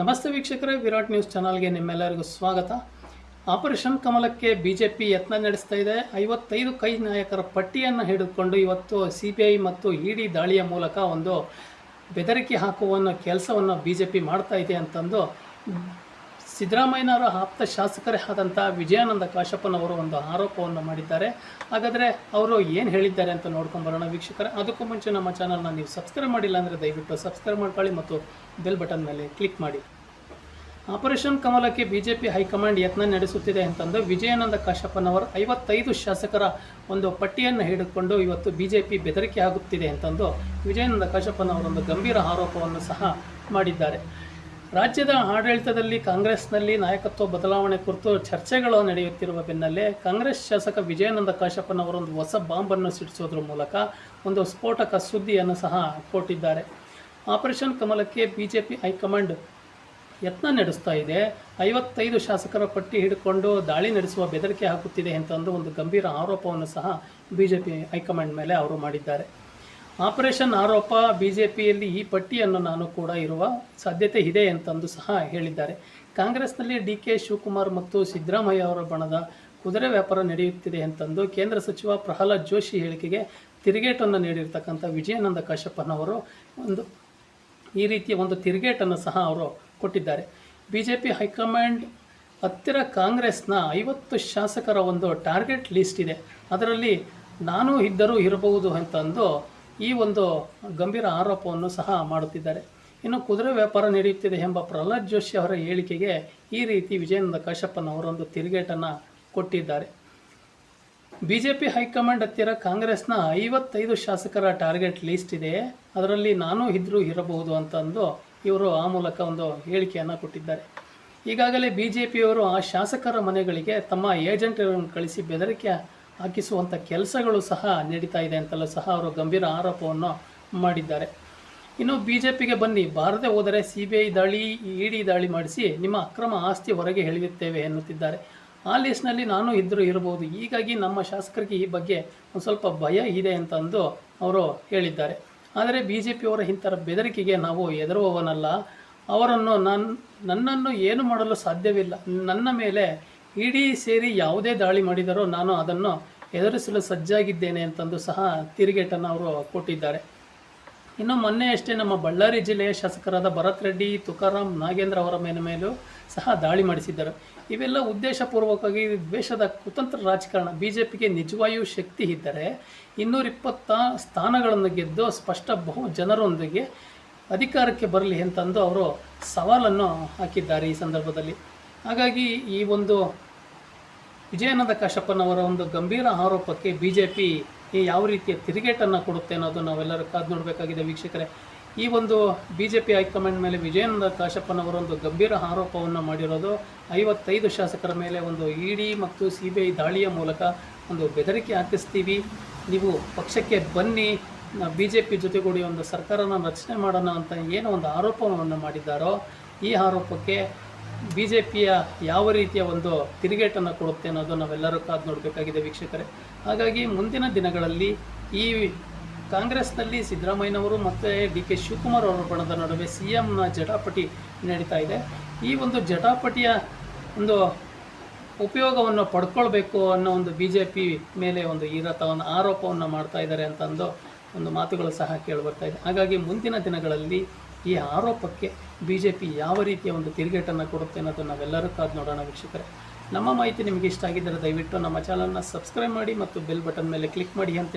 ನಮಸ್ತೆ ವೀಕ್ಷಕರೇ, ವಿರಾಟ್ ನ್ಯೂಸ್ ಚಾನಲ್ಗೆ ನಿಮ್ಮೆಲ್ಲರಿಗೂ ಸ್ವಾಗತ. ಆಪರೇಷನ್ ಕಮಲಕ್ಕೆ ಬಿ ಜೆ ಪಿ ಯತ್ನ ನಡೆಸ್ತಾ ಇದೆ. ಐವತ್ತೈದು ಕೈ ನಾಯಕರ ಪಟ್ಟಿಯನ್ನು ಹಿಡಿದುಕೊಂಡು ಇವತ್ತು ಸಿ ಬಿ ಐ ಮತ್ತು ಇಡಿ ದಾಳಿಯ ಮೂಲಕ ಒಂದು ಬೆದರಿಕೆ ಹಾಕುವ ಕೆಲಸವನ್ನು ಬಿ ಜೆ ಪಿ ಮಾಡ್ತಾ ಇದೆ ಅಂತಂದು ಸಿದ್ದರಾಮಯ್ಯನವರ ಆಪ್ತ ಶಾಸಕರೇ ಆದಂಥ ವಿಜಯಾನಂದ ಕಾಶಪ್ಪನವರು ಒಂದು ಆರೋಪವನ್ನು ಮಾಡಿದ್ದಾರೆ. ಹಾಗಾದರೆ ಅವರು ಏನು ಹೇಳಿದ್ದಾರೆ ಅಂತ ನೋಡ್ಕೊಂಬರೋಣ ವೀಕ್ಷಕರೇ. ಅದಕ್ಕೂ ಮುಂಚೆ ನಮ್ಮ ಚಾನಲ್ನ ನೀವು ಸಬ್ಸ್ಕ್ರೈಬ್ ಮಾಡಿಲ್ಲ ಅಂದರೆ ದಯವಿಟ್ಟು ಸಬ್ಸ್ಕ್ರೈಬ್ ಮಾಡ್ಕೊಳ್ಳಿ ಮತ್ತು ಬೆಲ್ ಬಟನ್ ಮೇಲೆ ಕ್ಲಿಕ್ ಮಾಡಿ. ಆಪರೇಷನ್ ಕಮಲಕ್ಕೆ ಬಿಜೆಪಿ ಹೈಕಮಾಂಡ್ ಯತ್ನ ನಡೆಸುತ್ತಿದೆ ಅಂತಂದು ವಿಜಯಾನಂದ ಕಾಶಪ್ಪನವರು ಐವತ್ತೈದು ಶಾಸಕರ ಒಂದು ಪಟ್ಟಿಯನ್ನು ಹಿಡಿದುಕೊಂಡು ಇವತ್ತು ಬಿಜೆಪಿ ಬೆದರಿಕೆ ಆಗುತ್ತಿದೆ ಅಂತಂದು ವಿಜಯಾನಂದ ಕಾಶಪ್ಪನವರೊಂದು ಗಂಭೀರ ಆರೋಪವನ್ನು ಸಹ ಮಾಡಿದ್ದಾರೆ. ರಾಜ್ಯದ ಆಡಳಿತದಲ್ಲಿ ಕಾಂಗ್ರೆಸ್ನಲ್ಲಿ ನಾಯಕತ್ವ ಬದಲಾವಣೆ ಕುರಿತು ಚರ್ಚೆಗಳು ನಡೆಯುತ್ತಿರುವ ಬೆನ್ನಲ್ಲೇ ಕಾಂಗ್ರೆಸ್ ಶಾಸಕ ವಿಜಯಾನಂದ ಕಾಶಪ್ಪನವರೊಂದು ಹೊಸ ಬಾಂಬನ್ನು ಸಿಡಿಸೋದ್ರ ಮೂಲಕ ಒಂದು ಸ್ಫೋಟಕ ಸುದ್ದಿಯನ್ನು ಸಹ ಕೊಟ್ಟಿದ್ದಾರೆ. ಆಪರೇಷನ್ ಕಮಲಕ್ಕೆ ಬಿಜೆಪಿ ಹೈಕಮಾಂಡ್ ಯತ್ನ ನಡೆಸ್ತಾ ಇದೆ. ಐವತ್ತೈದು ಶಾಸಕರ ಪಟ್ಟಿ ಹಿಡ್ಕೊಂಡು ದಾಳಿ ನಡೆಸುವ ಬೆದರಿಕೆ ಹಾಕುತ್ತಿದೆ ಅಂತ ಒಂದು ಗಂಭೀರ ಆರೋಪವನ್ನು ಸಹ ಬಿಜೆಪಿ ಹೈಕಮಾಂಡ್ ಮೇಲೆ ಅವರು ಮಾಡಿದ್ದಾರೆ. ಆಪರೇಷನ್ ಆರೋಪ ಬಿಜೆಪಿಯಲ್ಲಿ ಈ ಪಟ್ಟಿಯನ್ನು ನಾನು ಕೂಡ ಇರುವ ಸಾಧ್ಯತೆ ಇದೆ ಅಂತಂದು ಸಹ ಹೇಳಿದ್ದಾರೆ. ಕಾಂಗ್ರೆಸ್ನಲ್ಲಿ ಡಿ ಕೆ ಶಿವಕುಮಾರ್ ಮತ್ತು ಸಿದ್ದರಾಮಯ್ಯ ಅವರ ಬಣದ ಕುದುರೆ ವ್ಯಾಪಾರ ನಡೆಯುತ್ತಿದೆ ಅಂತಂದು ಕೇಂದ್ರ ಸಚಿವ ಪ್ರಹ್ಲಾದ್ ಜೋಶಿ ಹೇಳಿಕೆಗೆ ತಿರುಗೇಟನ್ನು ನೀಡಿರ್ತಕ್ಕಂಥ ವಿಜಯಾನಂದ ಕಾಶ್ಯಪ್ಪನವರು ಒಂದು ಈ ರೀತಿಯ ಒಂದು ತಿರುಗೇಟನ್ನು ಸಹ ಅವರು ಕೊಟ್ಟಿದ್ದಾರೆ. ಬಿ ಜೆ ಪಿ ಹೈಕಮಾಂಡ್ ಹತ್ತಿರ ಕಾಂಗ್ರೆಸ್ನ ಐವತ್ತು ಶಾಸಕರ ಒಂದು ಟಾರ್ಗೆಟ್ ಲಿಸ್ಟ್ ಇದೆ. ಅದರಲ್ಲಿ ನಾನು ಇದ್ದರೂ ಇರಬಹುದು ಅಂತಂದು ಈ ಒಂದು ಗಂಭೀರ ಆರೋಪವನ್ನು ಸಹ ಮಾಡುತ್ತಿದ್ದಾರೆ. ಇನ್ನು ಕುದುರೆ ವ್ಯಾಪಾರ ನಡೆಯುತ್ತಿದೆ ಎಂಬ ಪ್ರಹ್ಲಾದ್ ಜೋಶಿ ಅವರ ಹೇಳಿಕೆಗೆ ಈ ರೀತಿ ವಿಜಯಾನಂದ ಕಾಶಪ್ಪನವರೊಂದು ತಿರುಗೇಟನ್ನು ಕೊಟ್ಟಿದ್ದಾರೆ. ಬಿಜೆಪಿ ಹೈಕಮಾಂಡ್ ಹತ್ತಿರ ಕಾಂಗ್ರೆಸ್ನ ಐವತ್ತೈದು ಶಾಸಕರ ಟಾರ್ಗೆಟ್ ಲಿಸ್ಟ್ ಇದೆ. ಅದರಲ್ಲಿ ನಾನು ಇದ್ರೂ ಇರಬಹುದು ಅಂತಂದು ಇವರು ಆ ಮೂಲಕ ಒಂದು ಹೇಳಿಕೆಯನ್ನು ಕೊಟ್ಟಿದ್ದಾರೆ. ಈಗಾಗಲೇ ಬಿ ಜೆ ಪಿಯವರು ಆ ಶಾಸಕರ ಮನೆಗಳಿಗೆ ತಮ್ಮ ಏಜೆಂಟರನ್ನು ಕಳಿಸಿ ಬೆದರಿಕೆ ಹಾಕಿಸುವಂಥ ಕೆಲಸಗಳು ಸಹ ನಡೀತಾ ಇದೆ ಅಂತೆಲ್ಲ ಸಹ ಅವರು ಗಂಭೀರ ಆರೋಪವನ್ನು ಮಾಡಿದ್ದಾರೆ. ಇನ್ನು ಬಿ ಜೆ ಪಿಗೆ ಬನ್ನಿ, ಬಾರದೆ ಹೋದರೆ ಸಿ ಬಿ ಐ ದಾಳಿ, ಇಡಿ ದಾಳಿ ಮಾಡಿಸಿ ನಿಮ್ಮ ಅಕ್ರಮ ಆಸ್ತಿ ಹೊರಗೆ ಎಳೆಯುತ್ತೇವೆ ಎನ್ನುತ್ತಿದ್ದಾರೆ. ಆ ಲಿಸ್ಟ್ನಲ್ಲಿ ನಾನು ಇದ್ದರೂ ಇರಬಹುದು ಹೀಗಾಗಿ ನಮ್ಮ ಶಾಸಕರಿಗೆ ಈ ಬಗ್ಗೆ ಒಂದು ಸ್ವಲ್ಪ ಭಯ ಇದೆ ಅಂತಂದು ಅವರು ಹೇಳಿದ್ದಾರೆ. ಆದರೆ ಬಿ ಜೆ ಪಿಯವರ ಇಂಥರ ಬೆದರಿಕೆಗೆ ನಾವು ಹೆದರುವವನಲ್ಲ, ಅವರನ್ನು ನನ್ನ ನನ್ನನ್ನು ಏನು ಮಾಡಲು ಸಾಧ್ಯವಿಲ್ಲ. ನನ್ನ ಮೇಲೆ ಇಡೀ ಸೇರಿ ಯಾವುದೇ ದಾಳಿ ಮಾಡಿದರೂ ನಾನು ಅದನ್ನು ಎದುರಿಸಲು ಸಜ್ಜಾಗಿದ್ದೇನೆ ಅಂತಂದು ಸಹ ತಿರುಗೇಟನ್ನು ಅವರು ಕೊಟ್ಟಿದ್ದಾರೆ. ಇನ್ನು ಮೊನ್ನೆ ಅಷ್ಟೇ ನಮ್ಮ ಬಳ್ಳಾರಿ ಜಿಲ್ಲೆಯ ಶಾಸಕರಾದ ಭರತ್ ರೆಡ್ಡಿ ತುಕಾರಾಮ್ ನಾಗೇಂದ್ರ ಅವರ ಮೇಲೆ ಮೇಲೂ ಸಹ ದಾಳಿ ಮಾಡಿಸಿದ್ದರು. ಇವೆಲ್ಲ ಉದ್ದೇಶಪೂರ್ವಕವಾಗಿ ದ್ವೇಷದ ಕುತಂತ್ರ ರಾಜಕಾರಣ. ಬಿ ಜೆ ಪಿಗೆ ನಿಜವಾಯು ಶಕ್ತಿ ಇದ್ದರೆ ಇನ್ನೂರಿಪ್ಪತ್ತ ಸ್ಥಾನಗಳನ್ನು ಗೆದ್ದು ಸ್ಪಷ್ಟ ಬಹು ಜನರೊಂದಿಗೆ ಅಧಿಕಾರಕ್ಕೆ ಬರಲಿ ಅಂತಂದು ಅವರು ಸವಾಲನ್ನು ಹಾಕಿದ್ದಾರೆ ಈ ಸಂದರ್ಭದಲ್ಲಿ. ಹಾಗಾಗಿ ಈ ಒಂದು ವಿಜಯಾನಂದ ಕಾಶಪ್ಪನವರ ಒಂದು ಗಂಭೀರ ಆರೋಪಕ್ಕೆ ಬಿ ಜೆ ಪಿ ಯಾವ ರೀತಿಯ ತಿರುಗೇಟನ್ನು ಕೊಡುತ್ತೆ ಅನ್ನೋದು ನಾವೆಲ್ಲರೂ ಕಾದು ನೋಡಬೇಕಾಗಿದೆ ವೀಕ್ಷಕರೇ. ಈ ಒಂದು ಬಿ ಜೆ ಪಿ ಹೈಕಮಾಂಡ್ ಮೇಲೆ ವಿಜಯಾನಂದ ಕಾಶಪ್ಪನವರೊಂದು ಗಂಭೀರ ಆರೋಪವನ್ನು ಮಾಡಿರೋದು ಐವತ್ತೈದು ಶಾಸಕರ ಮೇಲೆ ಒಂದು ಇ ಡಿ ಮತ್ತು ಸಿ ಬಿ ಐ ದಾಳಿಯ ಮೂಲಕ ಒಂದು ಬೆದರಿಕೆ ಹಾಕಿಸ್ತೀವಿ. ನೀವು ಪಕ್ಷಕ್ಕೆ ಬನ್ನಿ ಬಿ ಜೆ ಪಿ ಜೊತೆಗೂಡಿ ಒಂದು ಸರ್ಕಾರನ ರಚನೆ ಮಾಡೋಣ ಅಂತ ಏನೋ ಒಂದು ಆರೋಪವನ್ನು ಮಾಡಿದ್ದಾರೋ, ಈ ಆರೋಪಕ್ಕೆ ಬಿ ಜೆ ಪಿಯ ಯಾವ ರೀತಿಯ ಒಂದು ತಿರುಗೇಟನ್ನು ಕೊಡುತ್ತೆ ಅನ್ನೋದು ನಾವೆಲ್ಲರೂ ಕಾದು ನೋಡಬೇಕಾಗಿದೆ ವೀಕ್ಷಕರೇ. ಹಾಗಾಗಿ ಮುಂದಿನ ದಿನಗಳಲ್ಲಿ ಈ ಕಾಂಗ್ರೆಸ್ನಲ್ಲಿ ಸಿದ್ದರಾಮಯ್ಯನವರು ಮತ್ತು ಡಿ ಕೆ ಶಿವಕುಮಾರ್ ಅವರ ಬಣದ ನಡುವೆ ಸಿ ಎಂನ ಜಟಾಪಟಿ ನಡೀತಾ ಇದೆ. ಈ ಒಂದು ಜಟಾಪಟಿಯ ಒಂದು ಉಪಯೋಗವನ್ನು ಪಡ್ಕೊಳ್ಬೇಕು ಅನ್ನೋ ಒಂದು ಬಿ ಜೆ ಪಿ ಮೇಲೆ ಒಂದು ಈ ಒಂದು ಆರೋಪವನ್ನು ಮಾಡ್ತಾ ಇದ್ದಾರೆ ಅಂತಂದು ಒಂದು ಮಾತುಗಳು ಸಹ ಕೇಳಿಬರ್ತಾ ಇದೆ. ಹಾಗಾಗಿ ಮುಂದಿನ ದಿನಗಳಲ್ಲಿ ಈ ಆರೋಪಕ್ಕೆ ಬಿ ಜೆ ಪಿ ಯಾವ ರೀತಿಯ ಒಂದು ತಿರುಗೇಟನ್ನು ಕೊಡುತ್ತೆ ಅನ್ನೋದು ನಾವೆಲ್ಲರೂ ಕಾದು ನೋಡೋಣ ವೀಕ್ಷಕರೇ. ನಮ್ಮ ಮಾಹಿತಿ ನಿಮಗೆ ಇಷ್ಟ ಆಗಿದ್ದರೆ ದಯವಿಟ್ಟು ನಮ್ಮ ಚಾನಲ್ನ ಸಬ್ಸ್ಕ್ರೈಬ್ ಮಾಡಿ ಮತ್ತು ಬೆಲ್ ಬಟನ್ ಮೇಲೆ ಕ್ಲಿಕ್ ಮಾಡಿ ಅಂತ